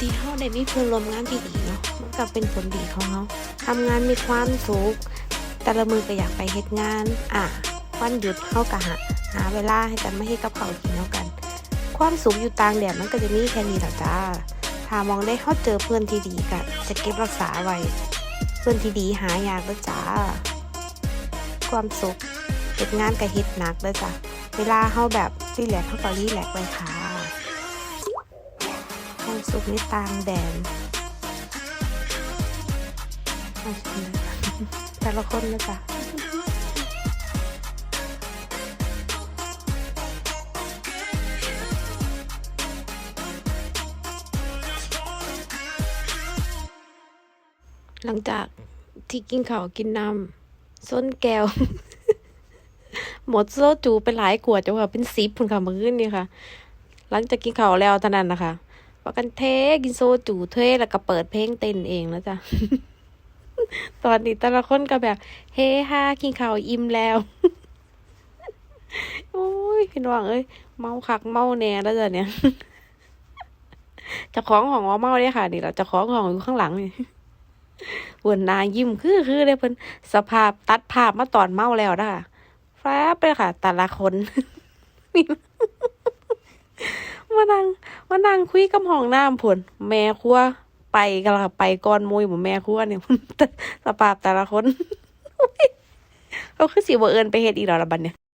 ที่เขาได้มีเพื่อนร่วมงานที่ดีเนาะมันก็เป็นผลดีของเขาทำงานมีความสุขแต่ละมือก็อยากไปเฮ็ดงาน อะวันหยุดเขาก็หาหาเวลาให้กันไม่ให้กับเขากินแล้วกัน ความสุขอยู่ต่างแดนมันก็จะมีแค่นี้แหละจ้าถ้ามองได้เขาเจอเพื่อนที่ดีก็จะเก็บรักษาไว้เพื่อนที่ดีหายากแล้วจ้า ความสุขเฮ็ดงานกับเฮ็ดหนักแล้วจ้ะเวลาเขาแบบรีแลกเขาก็รีแลกไว้ค่ะ สุขนต่างแดนแต่ละคนนะจ๊ะหลังจากที่กินข้าวกินน้ำส้นแก้ว หมดโซจูไปหลายขวดจ้ะค่ะ เป็นสิบพุ่นค่ะมื่อคืนนี่ค่ะ หลังจากกินข้าวแล้วเท่านั้นนะคะ ว่ากันเทกินโซจูเทแล้วก็เปิดเพลงเต้นเองแล้วจ้ะตอนนี้แต่ละคนก็แบบ เฮฮากินข้าวอิ่มแล้วโอ้ยพี่น้องเอ้ยเมาคักเมาแน่แล้วจ้ะเนี่ยจะคล้าของของว่าเมาเนี่ยค่ะ นี่เราจะคล้าของของอยู่ข้างหลังนี่หวนนายิ้มคือคือเลยเพิ่นสภาพตัดภาพมาตอนเมาแล้วนะคะแฟบเลยค่ะ แต่ละคน มานั่งมานั่งคุยกับห้องน้ำผลแม่ครัวไปกันละไปก่อนมุยหมแม่ครัวเนี่ยสภาพแต่ละคนเขาคือสิบ่เอินไปเฮ็ดอีกแล้วละบันเนี่ย